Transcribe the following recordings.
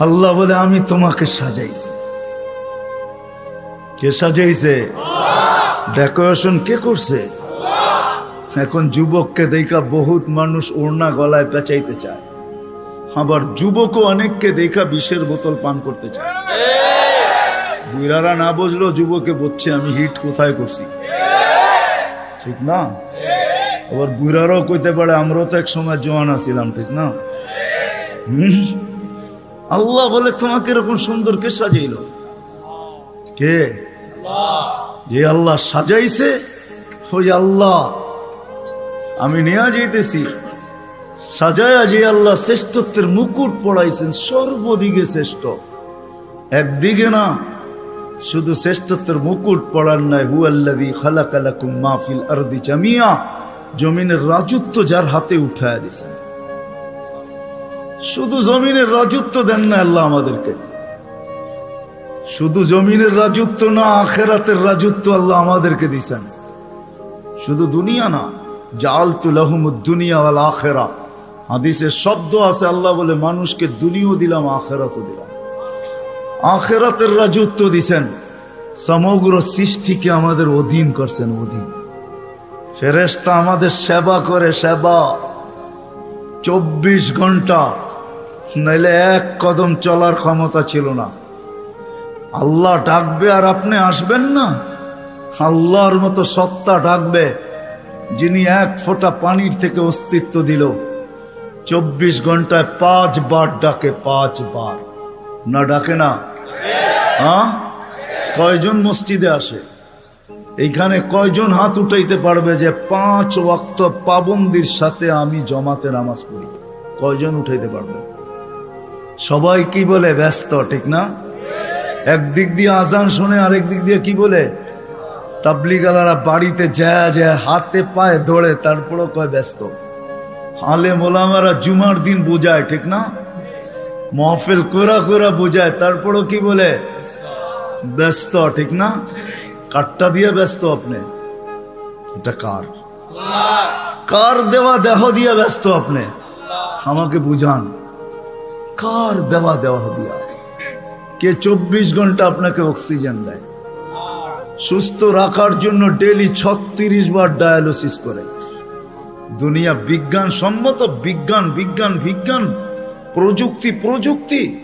আল্লাহ বলে, আমি তোমাকে সাজাইছি। কে সাজাইছে? ডেকোরেশন কে করছে? এখন যুবককে দেখা বহুত মানুষ ওড়না গলায় পেঁচাইতে চায়। আবার যুবকও অনেককে দেখা বিষের বোতল পান করতে চায়। বুড়ারা না বুঝলো যুবকে বলছে, আমি হিট কোথায় করছি? ঠিক না? আবার বুড়ারাও কইতে পারে, আমরাও তো এক সময় জোয়ান আছিলাম, ঠিক না? হুম? আল্লাহ বলে তোমাকে এরকম সুন্দর কে সাজাইল? কে? যে আল্লাহ সাজাইছে, ওই আল্লাহ। আমি নেয়া যাইতেছি। সাজায়া যে আল্লাহ শ্রেষ্ঠত্বের মুকুট পড়াইছেন, সর্বদিকে শ্রেষ্ঠ। একদিকে না, শুধু শ্রেষ্ঠত্বের মুকুট পড়ার নাই হু আল্লাদি খালাকালাকুম মাহফিল আরদি জামিয়া, জমিনের রাজত্ব যার হাতে উঠায় দিয়েছেন। শুধু জমিনের রাজত্ব দেন না আল্লাহ আমাদেরকে। শুধু জমিনের রাজত্ব না, আখেরাতের রাজত্ব আল্লাহ আমাদেরকে দিয়েছেন। শুধু দুনিয়া না জাল তুলাহুম দুনিয়া ওয়াল আখেরা। হাদিসের শব্দ আছে, আল্লাহ বলে, মানুষকে দুনিয়াও দিলাম, আখেরাতও দিলাম। আখেরাতের রাজত্ব দিছেন সমগ্র সৃষ্টিকে আমাদের অধীন করছেন, অধীন। ফেরেস্তা আমাদের সেবা করে, সেবা। চব্বিশ ঘণ্টা নাইলে এক কদম চলার ক্ষমতা ছিল না। আল্লাহ ডাকবে আর আপনি আসবেন না। আল্লাহর মতো সত্তা ডাকবে, যিনি এক ফোঁটা পানির থেকে অস্তিত্ব দিল। চব্বিশ ঘন্টায় পাঁচ বার ডাকে পাঁচ বার না ডাকে না? হ্যাঁ? কয়জন মসজিদে আসে? এইখানে কয়জন হাত উঠাইতে পারবে যে পাঁচ ওয়াক্ত পাবন্দির সাথে আমি জমাতে নামাজ পড়ি? কয়জন উঠাইতে পারবে? সবাই কি বলে ব্যস্ত ঠিক না? একদিক দিয়ে আজান শুনে আরেক দিক দিয়ে কি বলে? তাবলিগালারা বাড়িতে যায় যায় হাতে পায়ে ধরে তারপরও কয় ব্যস্ত। হালে মোলামারা জুমার দিন বোঝায় ঠিক না? মহফিল কোরা কোরা বোঝায় তারপরও কি বলে? ব্যস্ত ঠিক না? কাঠটা দিয়ে ব্যস্ত আপনি। এটা কার? কার দেওয়া দেহ দিয়ে ব্যস্ত আপনি? আমাকে বুঝান। কার দেওয়া দেওয়া দিয়া। কে চব্বিশ ঘণ্টা আপনাকে অক্সিজেন দেয়। সুস্থ রাখার জন্য ডেলি ছত্রিশ বার ডায়ালিসিস করে। দুনিয়া বিজ্ঞান, সম্মত বিজ্ঞান বিজ্ঞান বিজ্ঞান, প্রযুক্তি প্রযুক্তি।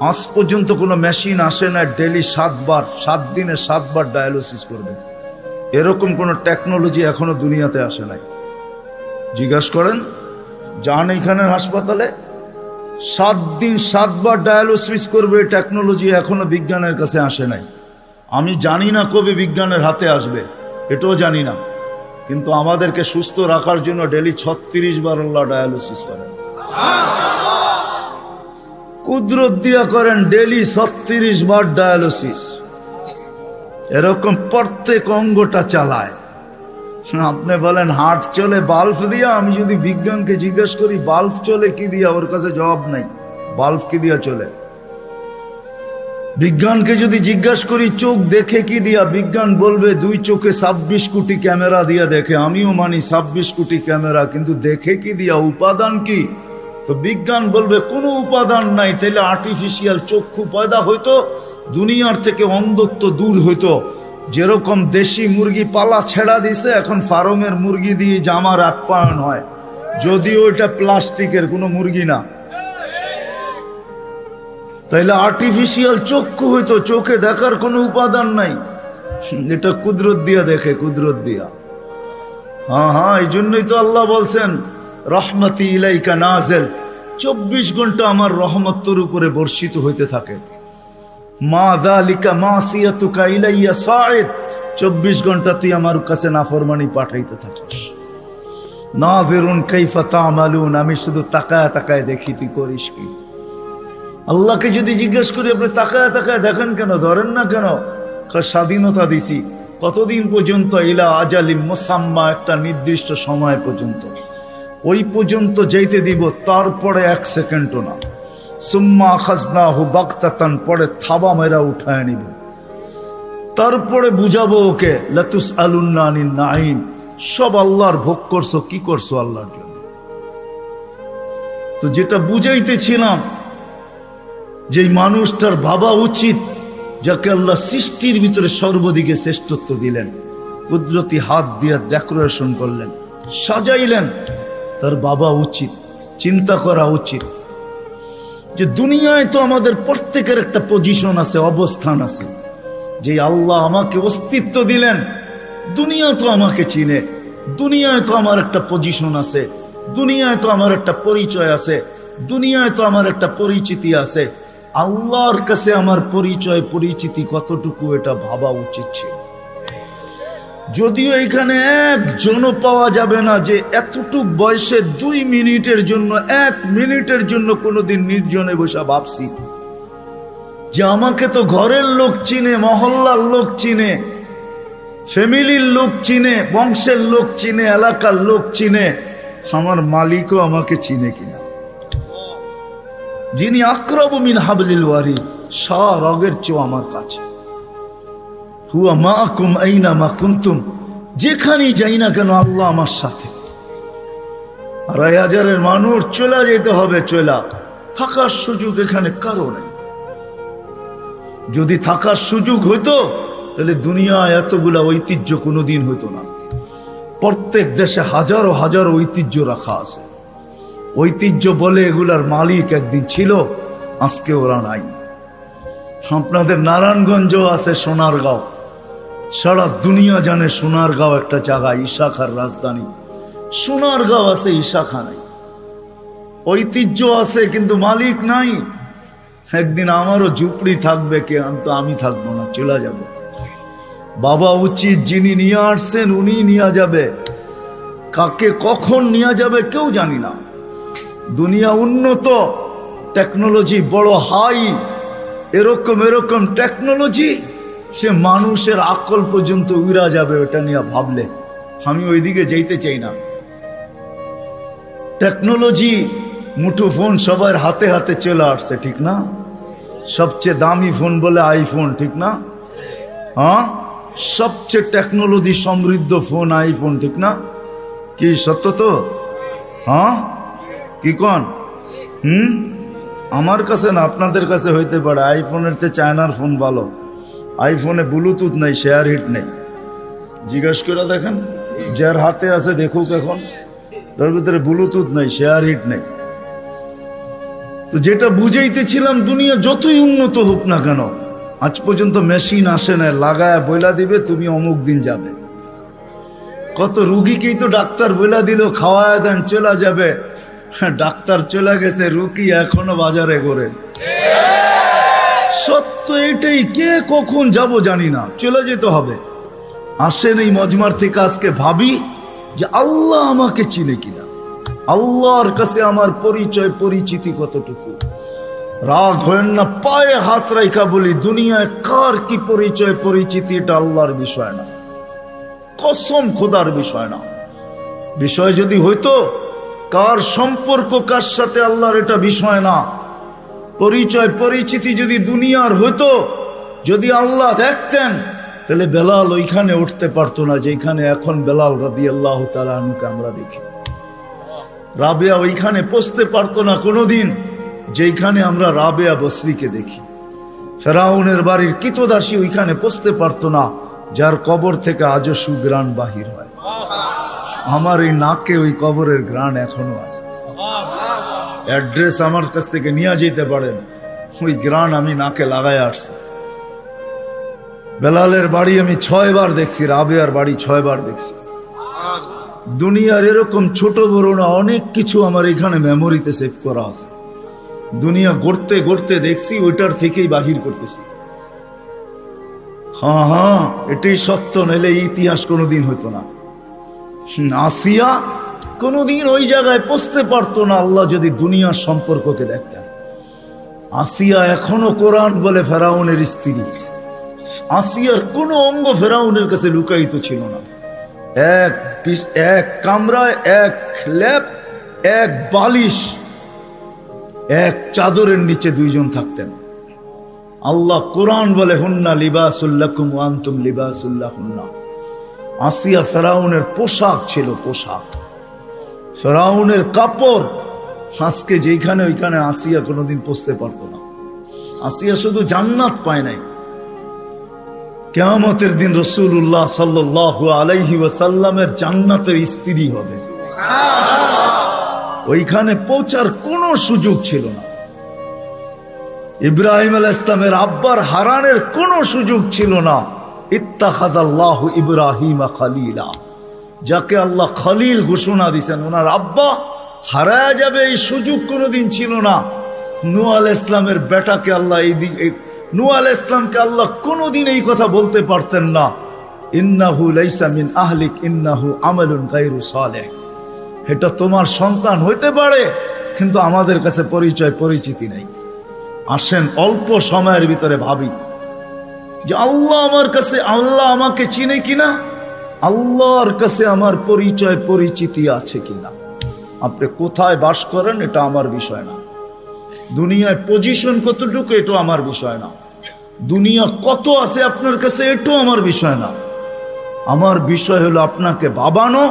আজ পর্যন্ত কোনো মেশিন আসে না ডেলি সাতবার সাত দিনে সাতবার ডায়ালিসিস করবে। এরকম কোনো টেকনোলজি এখনও দুনিয়াতে আসে নাই। জিজ্ঞাসা করেন, যান এইখানের হাসপাতালে? সাত দিন সাতবার ডায়ালিসিস করবে টেকনোলজি এখনও বিজ্ঞানের কাছে আসে নাই। আমি জানি না কবে বিজ্ঞানের হাতে আসবে, এটাও জানি না। কিন্তু আমাদেরকে সুস্থ রাখার জন্য ডেলি ছত্রিশ বার আল্লাহ ডায়ালিসিস করেন। কুদরত দিয়া করেন ডেলি ছত্রিশ বার ডায়ালিসিস এরকম প্রত্যেক অঙ্গটা চালায়। আপনি বলেন হার্ট চলে, বাল্ব দিয়া আমি যদি বিজ্ঞানকে জিজ্ঞেস করি, বাল্ব চলে কি দিয়া? ওর কাছে জবাব নাই। বাল্ব কি দিয়া চলে? বিজ্ঞানকে যদি জিজ্ঞাসা করি, চোখ দেখে কি দিয়া? বিজ্ঞান বলবে, দুই চোখে ছাব্বিশ কোটি ক্যামেরা দিয়া দেখে। আমিও মানি ছাব্বিশ কোটি ক্যামেরা, কিন্তু দেখে কি দিয়া? উপাদান কি? তো বিজ্ঞান বলবে, কোনো উপাদান নাই। তাহলে আর্টিফিশিয়াল চক্ষু পয়দা হইতো, দুনিয়ার থেকে অন্ধত্ব দূর হইতো। যেরকম দেশি মুরগি পালা ছেড়া দিছে, এখন ফার্মের মুরগি দিয়ে জামার আপ্যায়ন হয়। যদিও এটা প্লাস্টিকের কোনো মুরগি না। তাইলে আর্টিফিশিয়াল চক্ষু হইতো, চোখে দেখার কোনো উপাদান নাই। এটা কুদরত দিয়া দেখে, কুদরত দিয়া। হ্যাঁ হ্যাঁ এই জন্যই তো আল্লাহ বলছেন, রহমতি ইলাইকা নাজেল। চব্বিশ ঘণ্টা আমার রহমত তোর উপরে বর্ষিত হইতে থাকে। মা দালিকা মা সিয়াতুকা ইলাইয়া সায়েদ চব্বিশ ঘণ্টা তুই আমার কাছে নাফরমানি পাঠাইতে থাকিস। না বেরুন কাইফা তামালুন, আমি শুধু তাকায় তাকায় দেখি, তুই করিস কি? আল্লাহকে যদি জিজ্ঞেস করি, আপনি তাকায় তাকায় দেখেন কেন, ধরেন না কেন? স্বাধীনতা দিছি, কতদিন পর্যন্ত ইলা আজালিম মোসাম্মা, একটা নির্দিষ্ট সময় পর্যন্ত। ওই পর্যন্ত যেতে দিব, তারপরে এক সেকেন্ডও না। সুম্মা খাজনা হু বাক্তাতান পরে থাবা মেরা উঠায় নিব। তারপরে বুঝাবো ওকে লতুস আলুন্নানিন নাইন সব আল্লাহর ভোগ করছ, কি করছ আল্লাহর জন্য? তো যেটা বুঝাইতেছিলাম, যেই মানুষটার ভাবা উচিত, যাকে আল্লাহ সৃষ্টির ভিতরে সর্বদিকে শ্রেষ্ঠত্ব দিলেন, কুদরতি হাত দিয়ে ডেকোরেশন করলেন, সাজাইলেন, তার বাবা উচিত, চিন্তা করা উচিত। যে দুনিয়ায় তো আমাদের প্রত্যেকের একটা পজিশন আছে, অবস্থান আছে। যে আল্লাহ আমাকে অস্তিত্ব দিলেন, দুনিয়া তো আমাকে চিনে, দুনিয়ায় তো আমার একটা পজিশন আছে, দুনিয়ায় তো আমার একটা পরিচয় আছে, দুনিয়ায় তো আমার একটা পরিচিতি আছে। আল্লাহর কাছে আমার পরিচয়, পরিচিতি কতটুকু এটা ভাবা উচিত ছিল? যদিও এখানে একজনও পাওয়া যাবে না যে এতটুক বয়সে দুই মিনিটের জন্য, এক মিনিটের জন্য কোনোদিন নির্জনে বসে ভাবছি। যে আমাকে তো ঘরের লোক চিনে, মহল্লার লোক চিনে, ফ্যামিলির লোক চিনে, বংশের লোক চিনে, এলাকার লোক চিনে, আমার মালিকও আমাকে চিনে কিনা। যিনি আক্রমিন হাবলিল ওয়ারি সা রগের চেয়েও আমার কাছে। হুয়া মা কুম আইনা মা কুন্তুম? যেখানেই যাই না কেন আল্লাহ আমার সাথে। আড়াই হাজারের মানুষ চলে যেতে হবে, চলা থাকার সুযোগ এখানে কারও নেই। যদি থাকার সুযোগ হইতো, তাহলে দুনিয়া এতগুলা ঐতিহ্য কোনোদিন হইতো না। প্রত্যেক দেশে হাজারো হাজারো ঐতিহ্য রাখা আছে। ঐতিহ্য বলে এগুলার মালিক একদিন ছিল, আজকে ওরা নাই। আপনাদের নারায়ণগঞ্জ আছে, সোনারগাঁও। সারা দুনিয়া জানে সোনারগাঁও একটা জায়গা, ইশাখার রাজধানী। সোনারগাঁও আছে, ইশাখা নাই। ঐতিহ্য আছে, কিন্তু মালিক নাই। একদিন আমারও ঝুপড়ি থাকবে কে তো আমি থাকব না, চলে যাব। বাবা উচিত যিনি নিয়ে আসছেন, উনি নিয়ে যাবে। কাকে কখন নিয়ে যাবে কেউ জানি না। দুনিয়া উন্নত টেকনোলজি বড় হাই এরকম এরকম টেকনোলজি সে মানুষের আকল পর্যন্ত উড়া যাবে, ওটা নিয়ে ভাবলে। আমি ওইদিকে যেতে চাই না। টেকনোলজি, মুঠো ফোন সবার হাতে হাতে চলে আসছে, ঠিক না? সবচেয়ে দামি ফোন বলে আইফোন, ঠিক না? হ্যাঁ? সবচেয়ে টেকনোলজি সমৃদ্ধ ফোন আইফোন, ঠিক না? কি সত্য তো? হ্যাঁ? কি কন? হুম? আমার কাছে না, আপনাদের কাছে হইতে পারে। আইফোনের তে চায়নার ফোন ভালো। আইফোনে ব্লুটুথ নেই শেয়ার হিট নেই। জিজ্ঞেস করে দেখেন, যার হাতে আছে দেখুক এখন। তার ভিতরে ব্লুটুথ নেই শেয়ার হিট নেই। তো যেটা বুঝাইতেছিলাম, দুনিয়া যতই উন্নত হোক না কেন, আজ পর্যন্ত মেশিন আসে না লাগায় বইলা দিবে, তুমি অমুক দিন যাবে। কত রুগীকেই তো ডাক্তার বইলা দিল, খাওয়ায় দেন, চলে যাবে। ডাক্তার চলে গেছে, রুগী এখনও বাজারে করে সত্য এটাই, কে কখন যাব জানি না, চলে যেতে হবে। আসেন এই মজমার থেকে আজকে ভাবি যে আল্লাহ আমাকে চিনে কিনা। আল্লাহর কাছে আমার পরিচয়, পরিচিতি কতটুকু? রাগ হয় না, পায়ে হাত রাইখা বলি, দুনিয়ায় কার কি পরিচয়, পরিচিতি, এটা আল্লাহর বিষয় না। কসম খোদার বিষয় না। বিষয় যদি হইতো, কার সম্পর্ক কার সাথে আল্লাহর এটা বিষয় না। পরিচয়, পরিচিতি যদি দুনিয়ার হতো, যদি আল্লাহ দেখতেন, তাহলে বেলাল ওইখানে উঠতে পারতো না, যেখানে এখন বেলাল রাদি আল্লাহ তালুকে আমরা দেখি। রাবেয়া ওইখানে পৌঁছতে পারতো না কোনোদিন যেখানে আমরা রাবেয়া বসরিকে দেখি। ফেরাউনের বাড়ির কিতদাসী ওইখানে পৌঁছতে পারতো না, যার কবর থেকে আজও সুগ্রাণ বাহির হয়। আমার এই নাকে ওই কবরের গ্রাণ এখনও আছে। অ্যাড্রেস আমার কাছ থেকে নিয়ে যেতে পারেন। ওই গ্রাণ আমি নাকে লাগায় আসছি। বেলালের বাড়ি আমি ছয়বার দেখছি, রাবেয়ার বাড়ি ছয়বার দেখছি। দুনিয়ার এরকম ছোট বড় না, অনেক কিছু আমার এখানে মেমোরিতে সেভ করা আছে। দুনিয়া গড়তে গড়তে দেখছি, ওইটার থেকেই বাহির করতেছি। হ্যাঁ হ্যাঁ এটাই সত্য, নইলে ইতিহাস কোনোদিন হতো না। আসিয়া কোনোদিন ওই জায়গায় পৌঁছতে পারতো না আল্লাহ যদি দুনিয়ার সম্পর্ককে দেখতেন। আসিয়া এখনও কোরআন বলে ফেরাউনের স্ত্রী। আসিয়ার কোনো অঙ্গ ফেরাউনের কাছে লুকায়িত ছিল না। এক এক কামরায়, এক ল্যাপ এক বালিশ, এক চাদরের নিচে দুইজন থাকতেন। আল্লাহ কোরআন বলে, হুন্না লিবাসুল্লাকুম আন্তুম লিবাসুল্লাহ হুন্না আসিয়া ফেরাউনের পোশাক ছিল পোশাক। ফেরাউনের কাপড় আজকে যেখানে ওইখানে আসিয়া কোনোদিন পৌঁছতে পারতো না। আসিয়া শুধু জান্নাত পায় নাই। কেয়ামতের দিন রসুল্লাহ সাল্লাহ আলাইহি ওয়াসাল্লামের জান্নাতের স্ত্রী হবে। ওইখানে পৌঁছার কোনো সুযোগ ছিল না। ইব্রাহিম আল ইসলামের আব্বার হারানের কোনো সুযোগ ছিল না। ইত্তাখাদাল্লাহ ইব্রাহিম খালিলা। যাকে আল্লাহ খলিল ঘোষণা দিছেন, ওনার আব্বা হারায় যাবে এই সুযোগ কোনোদিন ছিল না। নু আল ইসলামের বেটাকে আল্লাহ এই দিক এই- নু আল ইসলামকে আল্লাহ কোনোদিন এই কথা বলতে পারতেন না। ইন্নাহু লাইসা মিন আহলিক, ইন্নাহু আমালুন গায়রু সালেহ। এটা তোমার সন্তান হইতে পারে, কিন্তু আমাদের কাছে পরিচয়, পরিচিতি নেই। আসেন অল্প সময়ের ভিতরে ভাবি যে আল্লাহ আমার কাছে আল্লাহ আমাকে চিনে কিনা? আল্লাহর কাছে আমার পরিচয়, পরিচিতি আছে কিনা? আপনি কোথায় বাস করেন এটা আমার বিষয় না। দুনিয়ায় পজিশন কতটুকু এটা আমার বিষয় না। দুনিয়া কত আছে আপনার কাছে এটাও আমার বিষয় না। আমার বিষয় হলো আপনাকে ভাবানো,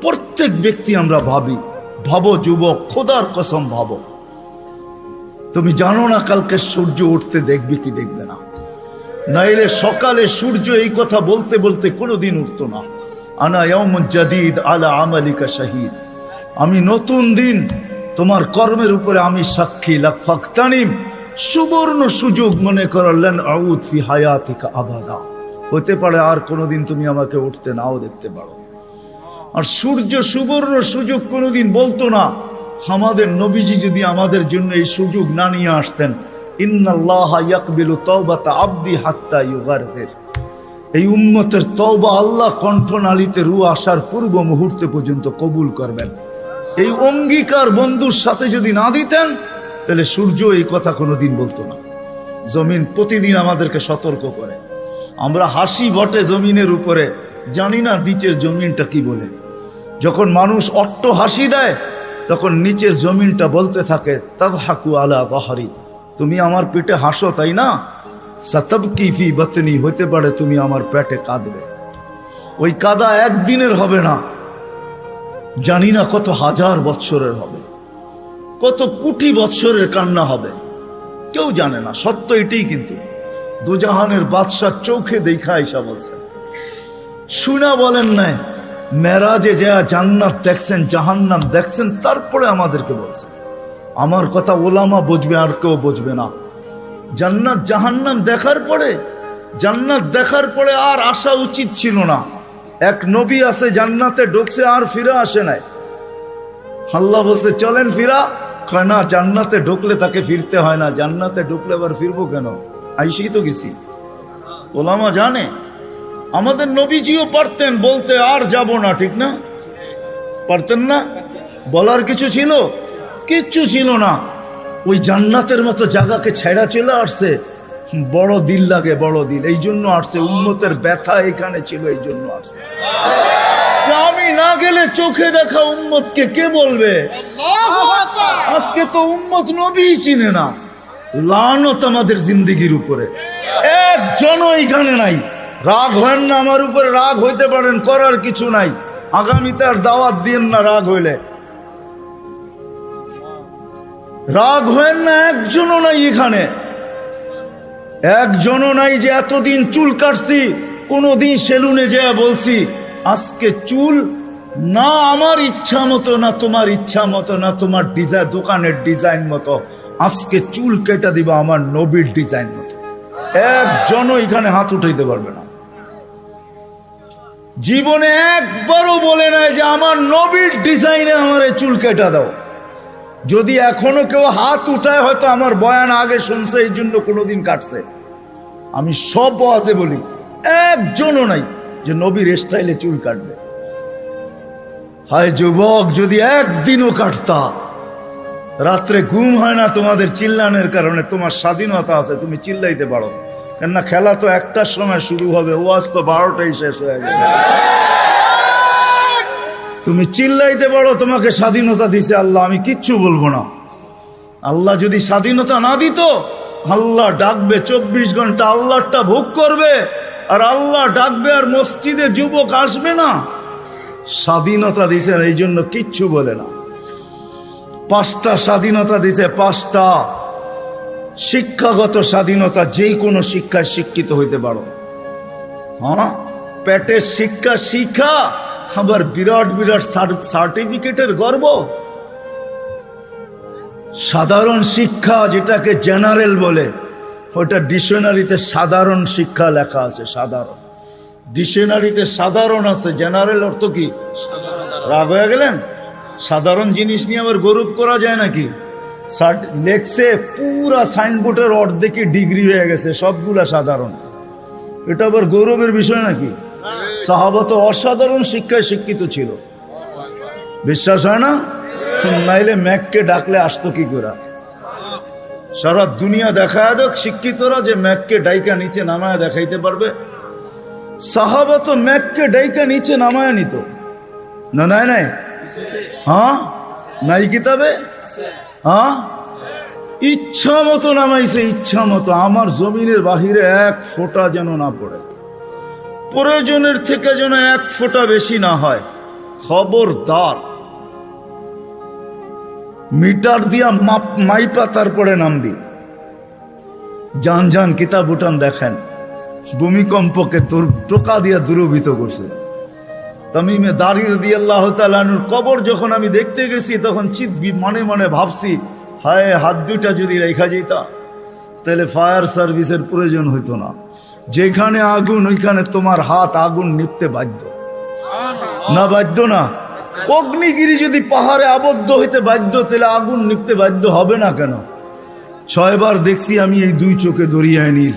প্রত্যেক ব্যক্তি আমরা ভাবি, ভাবো যুবক, খোদার কসম ভাবো। তুমি জানো না কালকে সূর্য উঠতে দেখবে কি দেখবে না। নাইলে সকালে সূর্য এই কথা বলতে বলতে কোনোদিন উঠতো না। আনা জাদিদ আলা আমালিকা শাহিদ। আমি নতুন দিন, তোমার কর্মের উপরে আমি সাক্ষী। লাকফাক্তানিম সুবর্ণ সুযোগ মনে করলেন আউদ ফি হায়াতিকা আবাদা। হতে পারে আর কোনোদিন তুমি আমাকে উঠতে নাও দেখতে পারো। আর সূর্য সুবর্ণ সুযোগ কোনোদিন বলতো না, আমাদের নবীজি যদি আমাদের জন্য এই সুযোগ না নিয়ে আসতেন ইন্নাল্লাহ ইয়াকবিলু তওবাতা আবদি হাত্তা এই উম্মতের তওবা আল্লাহ কণ্ঠনালীতে রু আসার পূর্ব মুহূর্তে পর্যন্ত কবুল করবেন। এই অঙ্গীকার বন্ধুর সাথে যদি না দিতেন, তাহলে সূর্য এই কথা কোনোদিন বলতো না। জমিন প্রতিদিন আমাদেরকে সতর্ক করে। আমরা হাসি বটে জমিনের উপরে, জানি না নিচের জমিনটা কি বলে। যখন মানুষ অট্ট হাসি দেয়, তখন নিচের জমিনটা বলতে থাকে তব হাকু আলা বাহারি তুমি আমার পেটে হাসো, তাই না? সতব কিফি বতনি হতে পারে তুমি আমার পেটে কাঁদবে। ওই কাদা একদিনের হবে না। জানি না কত হাজার বৎসরের হবে। কত কোটি বৎসরের কান্না হবে। কেউ জানে না, সত্য এটাই কিন্তু। দুজাহানের বাদশাহ চোখে দেখা আইসা বলছে, শুনা বলেন নাই, মেরাজে যা জান্নাত দেখছেন, জাহান্নাম দেখছেন, তারপরে আমাদেরকে বলছেন। আমার কথা ওলামা বুঝবে, আর কেউ বুঝবে না। জান্নাত জাহান্নাম দেখার পরে, জান্নাত দেখার পরে আর আসা উচিত ছিল না। এক নবী আছে, জান্নাতে ঢুকছে, আর ফিরে আসে নাই। হাল্লা বলছে, চলেন ফিরা। কয়, না, জান্নাতে ঢুকলে তাকে ফিরতে হয় না। জান্নাতে ঢুকলে আবার ফিরবো কেন? আইসি তো গেছি। ওলামা জানে, আমাদের নবীজিও পারতেন বলতে, আর যাব না, ঠিক না? পারতেন না? বলার কিছু ছিল? কিচ্ছু ছিল না। ওই জান্নাতের মতো জায়গাকে ছেড়া চলে আসছে। বড় দিল লাগে, বড় দিল। এই জন্য আসছে উন্নতের ব্যথা এখানে ছিল, এই জন্য আসছে। আমি না গেলে চোখে দেখা উম্মতকে কে বলবে? আজকে তো উম্মত নবী চিনে না। লানত আমাদের জিন্দিগির উপরে। একজনও এইখানে নাই। রাগ হয় না, আমার উপরে রাগ হইতে পারেন, করার কিছু নাই। আগামীতে আর দাওয়াত দিন না রাগ হইলে। রাগ হয় না, একজনও নাই এখানে। একজনও নাই যে এতদিন চুল কাটছি, কোনোদিন সেলুনে যে বলছি, আজকে চুল না আমার ইচ্ছা মতো, না তোমার ইচ্ছা মতো, না তোমার ডিজাইন দোকানের ডিজাইন মতো, আজকে চুল কেটে দিবা আমার নবীর ডিজাইন মতো। একজনও এখানে হাত উঠাইতে পারবে না। জীবনে একবারও বলে নাই যে আমার নবীর ডিজাইনে আমার চুল কেটে দাও। যদি এখনও কেউ হাত উঠায়, হয়তো আমার বয়ান আগে শুনছে, এই জন্য কোনোদিন কাটছে। আমি সব আজে বলি, একজনও নাই যে নবীর স্টাইলে চুল কাটবে। হায় যুবক, যদি একদিনও কাটতা, রাত্রে ঘুম হয় না তোমাদের চিল্লানের কারণে, তোমার স্বাধীনতা আছে, তুমি চিল্লাইতে পারো। কেননা খেলা তো একটার সময় শুরু হবে, ওয়াজ তো বারোটাই শেষ হয়ে যাবে। তুমি চিল্লাইতে পারো, তোমাকে স্বাধীনতা দিছে আল্লাহ, আমি কিচ্ছু বলব না। আল্লাহ যদি স্বাধীনতা না দিত, আল্লাহ ডাকবে চব্বিশ ঘণ্টা, আল্লাহটা ভোগ করবে, আর আল্লাহ ডাকবে আর মসজিদে যুবক আসবে না। স্বাধীনতা দিছেন এই জন্য কিচ্ছু বলে না। পাঁচটা স্বাধীনতা দিছে, পাঁচটা। শিক্ষাগত স্বাধীনতা যে কোনো শিক্ষায় শিক্ষিত হইতে পারো। হ্যাঁ? পেটের শিক্ষা শিক্ষা আবার বিরাট বিরাট সার্টিফিকেটের গর্ব। সাধারণ শিক্ষা যেটাকে জেনারেল বলে, ওটা ডিকশনারিতে সাধারণ শিক্ষা লেখা আছে, সাধারণ। ডিকশনারিতে সাধারণ আছে, জেনারেল অর্থ কি? রাগ হয়ে গেলেন? সাধারণ জিনিস নিয়ে আবার গৌরব করা যায় নাকি? লেখছে পুরা সাইনবোর্ডের অর্ধেকে ডিগ্রি হয়ে গেছে, সবগুলা সাধারণ। এটা আবার গৌরবের বিষয় নাকি? সাহাবত অসাধারণ শিক্ষায় শিক্ষিত ছিল। বিশ্বাস হয় না? নাইলে ম্যাককে ডাকলে আসতো কি করে? সারা দুনিয়া দেখায় দেখ, শিক্ষিতরা যে ম্যাককে ডাইকা নিচে নামায় দেখাইতে পারবে। সাহাবা তো ম্যাককে ডাইকা নিচে নামায় নিত। না, নাই নাই। হ্যাঁ? নাই কিতাবে? হ্যাঁ? ইচ্ছা মতো নামাইছে, ইচ্ছা মতো। আমার জমিনের বাহিরে এক ফোঁটা যেন না পড়ে। প্রয়োজনের থেকে যেন এক ফোঁটা বেশি না হয়। খবরদার। মিটার দিয়া মাপ মাইপা তারপরে নামবি। যান যান, কিতাব উঠান দেখেন। ভূমিকম্পকে তোর টোকা দিয়া দূরভূত করছে। তামিমে দাঁড়িয়ে দিয়ে আল্লাহ তালুর কবর যখন আমি দেখতে গেছি, তখন চিত মনে মনে ভাবছি, হায়, হাত দুটা যদি রেখা যেতাম তাহলে ফায়ার সার্ভিসের প্রয়োজন হইতো না। যেখানে আগুন, ওইখানে তোমার হাত আগুন নিপতে বাধ্য। না বাধ্য না। অগ্নিগিরি যদি পাহাড়ে আবদ্ধ হইতে বাধ্য, তাহলে আগুন নিপতে বাধ্য হবে না কেন? ছয়বার দেখছি আমি এই দুই চোখে দরিয়ায় নীল।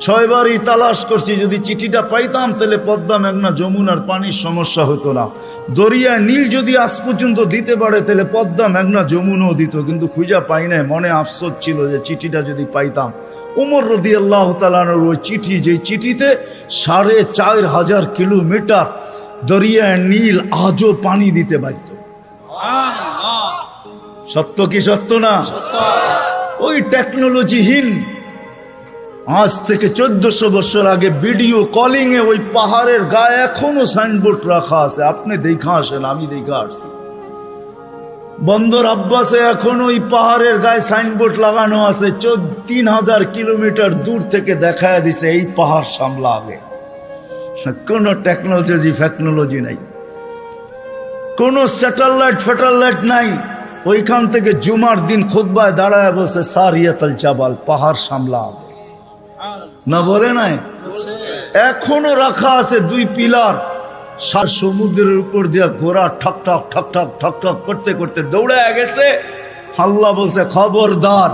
ছয়বারই তালাশ করছি, যদি চিঠিটা পাইতাম, তাহলে পদ্মা, মেঘনা, যমুনার পানির সমস্যা হতো না। দরিয়ায় নীল যদি আজ পর্যন্ত দিতে পারে, তাহলে পদ্মা, মেঘনা, যমুনাও দিত, কিন্তু খুঁজা পাই নাই। মনে আফসোস ছিল যে চিঠিটা যদি পাইতাম উমর রদি আল্লাহ তালানোর ওই চিঠি যে চিঠিতে সাড়ে চার হাজার কিলোমিটার দরিয়ায় নীল আজও পানি দিতে বাধ্য। সত্য কি সত্য না? ওই টেকনোলজিহীন আজ থেকে চোদ্দশো বছর আগে ভিডিও কলিং এ ওই পাহাড়ের গায়ে এখনও সাইনবোর্ড রাখা আছে। আপনি দেখা আসেন আমি দেখা আসছি। বন্দর আব্বাসে এখন ওই পাহাড়ের গায়ে সাইনবোর্ড লাগানো আছে তিন হাজার কিলোমিটার দূর থেকে দেখায় দিছে এই পাহাড় সামলা আগে। কোনো টেকনোলজি ফেকনোলজি নাই। কোনো স্যাটেলাইট ফ্যাটেলাইট নাই। ওইখান থেকে জুমার দিন খুদ্বায় দাঁড়ায় বসে সারিয়াতল চাবাল পাহাড় সামলা আগে। না, বলে নাই? এখনও রাখা আছে দুই পিলার। সার সমুদ্রের উপর দিয়া ঘোড়া ঠক ঠক ঠক ঠক ঠক ঠক করতে করতে দৌড়ে গেছে। হাল্লা বলছে, খবরদার,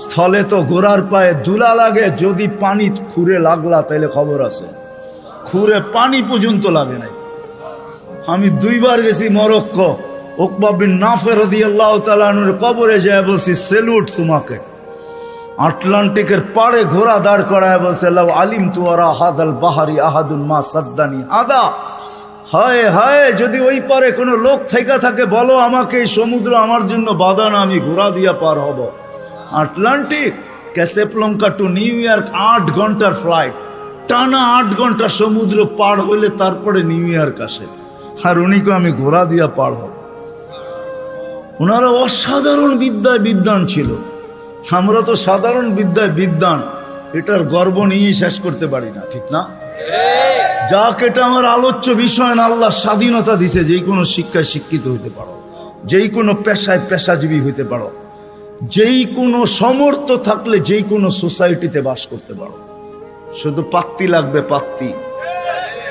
স্থলে তো ঘোড়ার পায়ে দুলা লাগে, যদি পানি খুঁড়ে লাগলা তাহলে খবর আছে। খুঁড়ে পানি পর্যন্ত লাগে নাই। আমি দুইবার গেছি মরক্কো। ওকবা বিন নাফের রাদিয়াল্লাহু তাআলার কবরে যায় বলছি, সেলুট তোমাকে। আটলান্টিকের পাড়ে ঘোড়া দাঁড় করায় বলছে আলিম তুয়ারা হাদাল বাহারি আহাদুল মা সাদ্দানি আদা। হায় হায়, যদি ওই পারে কোনো লোক থেকে থাকে, বলো আমাকে এই সমুদ্র আমার জন্য বাধা না, আমি ঘোড়া দিয়া পার হব। Atlantic Casablanca to New York, আট ঘণ্টার ফ্লাইট টানা আট ঘণ্টা সমুদ্র পার হইলে তারপরে নিউ ইয়র্ক আসে। আর উনিকে আমি ঘোরা দিয়া পার হব। ওনারা অসাধারণ বিদ্যায় বিদ্যান ছিল। আমরা তো সাধারণ বিদ্যায় বিদ্যান। এটার গর্ব নিয়ে শেষ করতে পারি না, ঠিক না? যাক এটা আমার আলোচ্য বিষয় না, আল্লাহ স্বাধীনতা দিছে, যে কোনো শিক্ষায় শিক্ষিত হইতে পারো যেই কোনো পেশায় পেশাজীবী হইতে পারো, যেই কোনো সমর্থ থাকলে যেই কোনো সোসাইটিতে বাস করতে পারো। শুধু পাত্তি লাগবে পাত্তি।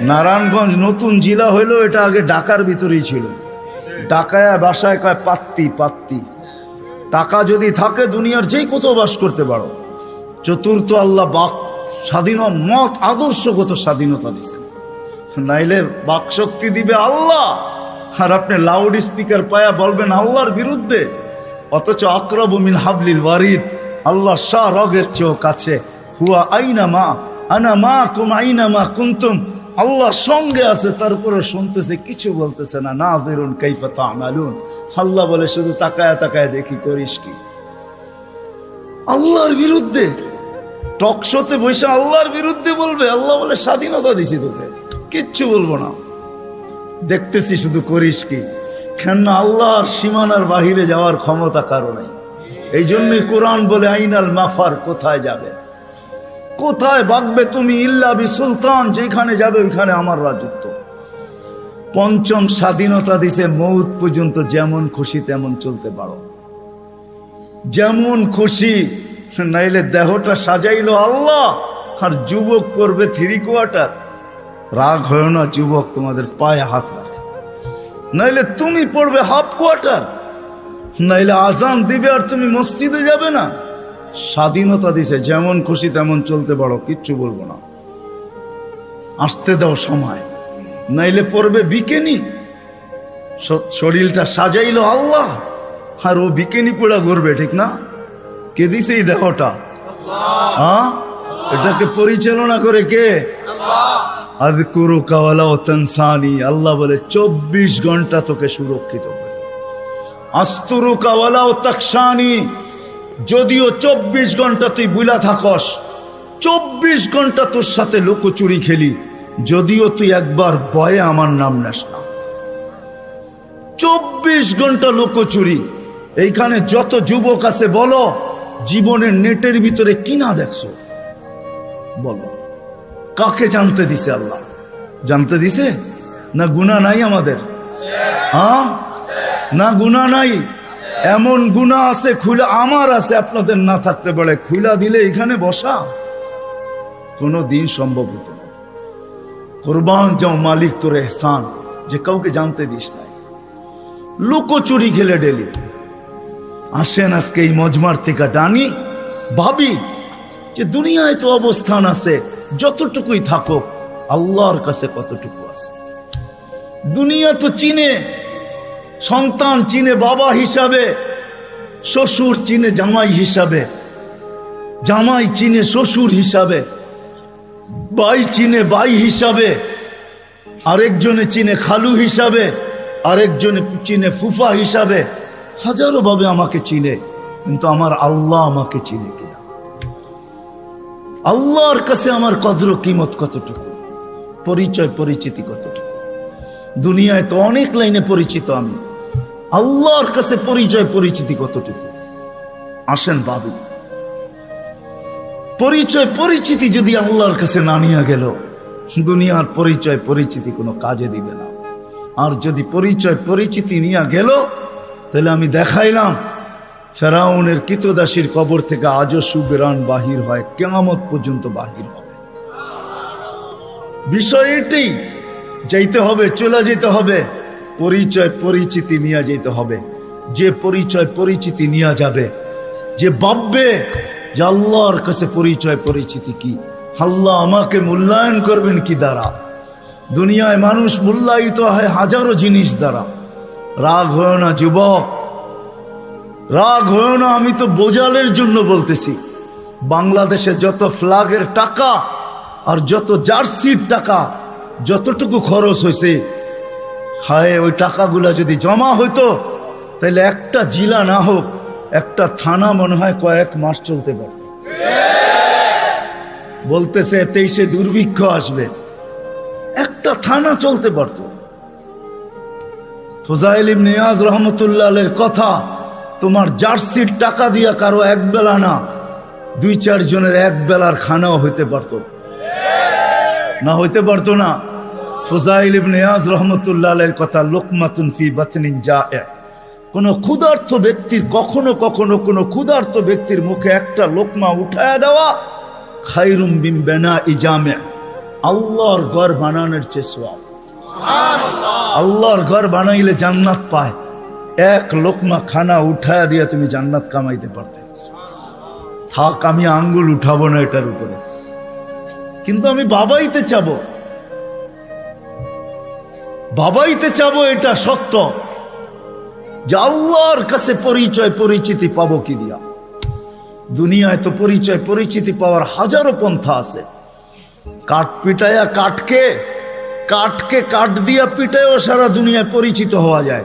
নারায়ণগঞ্জ নতুন জেলা হইল এটা আগে ঢাকার ভিতরেই ছিল। ঢাকায় বাসায় কয় পাত্তি পাত্তি। টাকা যদি থাকে দুনিয়ার যেই কোথাও বাস করতে পারো। চতুর্থ আল্লাহ বাক স্বাধীন মত, আদর্শগত স্বাধীনতা দিছেন নাইলে বাক শক্তি দিবে আল্লাহ। আর আপনি লাউড স্পিকার পায়া বলবেন আল্লাহর বিরুদ্ধে। অথচ আক্রব মিন হাবলিল ওয়ারিদ, আল্লাহ শাহ রগের চোখ আছে হুয়া আইনা মা, আনা মা কুম আইনা মা কুন্তুম। আল্লাহ সঙ্গে আছে, তারপরে শুনতেছে, কিছু বলতেছে না। না বেরুন কাইফা তামালুন। আল্লাহ বলে, শুধু তাকায় তাকায় দেখি, করিস কি? আল্লাহর বিরুদ্ধে। টকশোতে বসে আল্লাহর বিরুদ্ধে বলবে, আল্লাহ বলে, স্বাধীনতা দিছি তোকে। কিচ্ছু বলব না। দেখতেছি শুধু করিস কি। কেন আল্লাহর সীমানার বাহিরে যাওয়ার ক্ষমতা কারও এই জন্যই কোরআন বলে, আইনাল মাফার কোথায় যাবে? কোথায় ভাগবে তুমি? ইল্লাবি সুলতান যেখানে যাবে ওইখানে আমার রাজত্ব। পঞ্চম স্বাধীনতা দিছে, মৌত পর্যন্ত যেমন খুশি তেমন চলতে পারো। যেমন খুশি, নাইলে দেহটা সাজাইলো আল্লাহ, আর যুবক করবে থ্রি কোয়ার্টার। রাগ হয় না, যুবক, তোমাদের পায়ে হাত রাখে। নাইলে তুমি পড়বে হাফ কোয়ার্টার, নাইলে আজান দিবে আর তুমি মসজিদে যাবে না। স্বাধীনতা দিছে, যেমন খুশি তেমন চলতে পারো, কিচ্ছু বলব না। আসতে দাও সময়, নাইলে পড়বে বিকেনি। শরীরটা সাজাইলো আল্লাহ, আর ও বিকেনি পোড়া করবে, ঠিক না? কে দিছে এই দেহটা? হ্যাঁ এটাকে পরিচালনা করে কে? কুরু কাওয়ালা ও তনসানি, আল্লাহ বলে, চব্বিশ ঘণ্টা তোকে সুরক্ষিত করি। আস্তরু কাওয়ালা ও তকসানি যদিও চব্বিশ ঘণ্টা তুই বুলা থাকস, চব্বিশ ঘণ্টা তোর সাথে লুকোচুরি খেলি, যদিও তুই একবার বয়ে আমার নাম নেস না। চব্বিশ ঘণ্টা লুকোচুরি, এইখানে যত যুবক আছে বলো, জীবনের নেটের ভিতরে কি না দেখছ? বলো। কাকে জানতে দিছে আল্লাহ? জানতে দিছে? না গুণা নাই আমাদের? হ্যাঁ? না গুণা নাই? এমন গুণা আছে খুলে আমার আছে, আপনাদের না থাকতে পারে। খুলা দিলে এখানে বসা। কোনো দিন সম্ভব হতো না। কোরবান যাও মালিক তোর এহসান, যে কাউকে জানতে দিস নাই। লুকোচুরি খেলে ডেলি। আসেন আজকে এই মজমার থেকে ডানি। ভাবি যে দুনিয়ায় তো অবস্থান আছে যতটুকুই থাকুক, আল্লাহর কাছে কতটুকু আছে? দুনিয়া তো চিনে, সন্তান চিনে বাবা হিসাবে, শ্বশুর চিনে জামাই হিসাবে, জামাই চিনে শ্বশুর হিসাবে, বাই চিনে বাই হিসাবে, আরেকজনে চিনে খালু হিসাবে, আরেকজনে চিনে ফুফা হিসাবে, হাজারো ভাবে আমাকে চিনে, কিন্তু আমার আল্লাহ আমাকে চিনে আল্লাহর কাছে আমার কদর কিমত কতটুকু? পরিচয়, পরিচিতি কতটুকু? দুনিয়ায় তো অনেক লাইনে পরিচিত আমি। আল্লাহর কাছে পরিচয়, পরিচিতি কতটুকু? আসেন বাবু। পরিচয়, পরিচিতি যদি আল্লাহর কাছে না নিয়ে গেল, দুনিয়ার পরিচয়, পরিচিতি কোনো কাজে দিবে না। আর যদি পরিচয়, পরিচিতি নিয়ে গেল, তাহলে আমি দেখাইলাম ফেরাউনের কিতদাসীর কবর থেকে আজও সুবেরান বাহির হয় কেমত পর্যন্ত বাহির হবে। বিষয় এটাই যাইতে হবে, চলে যেতে হবে, পরিচয় পরিচিতি নিয়ে যেতে হবে। যে পরিচয় পরিচিতি নিয়ে যাবে, যে ভাববে যে আল্লাহর কাছে পরিচয় পরিচিতি কি, আল্লাহ আমাকে মূল্যায়ন করবেন কি দ্বারা? দুনিয়ায় মানুষ মূল্যায়িত হয় হাজারো জিনিস দ্বারা। রাগ হয় না যুবক রাগ হয় না, আমি তো বোজালের জন্য বলতেছি। বাংলাদেশে যত ফ্ল্যাগের টাকা আর যত জার্সির টাকা, যতটুকু খরচ হয়েছে, হায়, ওই টাকাগুলা যদি জমা হইতো, তাহলে একটা জিলা না হোক, একটা থানা মনে হয় কয়েক মাস চলতে পারত। বলতেছে, তেইশে দুর্ভিক্ষ আসবে। একটা থানা চলতে পারত। ফোজাইল নিয়াজ রহমতুল্লাহের কথা তোমার জার্সির টাকা দিয়া কারও এক বেলা না দুই চার জনের এক বেলার খানাও হইতে পারত। না হইতে পারতো না। ফোজাইল নিয়াজ রহমতুল্লাহের কথা লোকমাতুন ফি বাতনিন যা কোন ক্ষুধার্ত ব্যক্তির কখনো কখনো কোনো ক্ষুধার্ত ব্যক্তির মুখে একটা লোকমা উঠায়া দেওয়া খাইরুম বিম বেনা ইজামে আল্লাহর ঘর বানানোর সোয়াব। আল্লাহর ঘর বানাইলে জান্নাত পায়। এক লোকমা খানা উঠায়া দিয়ে তুমি জান্নাত কামাইতে পারতে। থাক, আমি আঙ্গুল উঠাবো না এটার উপরে। কিন্তু আমি বাবাইতে চাবো। বাবাইতে চাবো এটা সত্য যে আল্লাহর কাছে পরিচয়, পরিচিতি পাবো কি দিয়া? দুনিয়ায় তো পরিচয়, পরিচিতি পাওয়ার হাজারো পন্থা আছে। কাঠ পিটায়া কাঠকে কাঠকে কাঠ দিয়া পিটায়ও সারা দুনিয়ায় পরিচিত হওয়া যায়।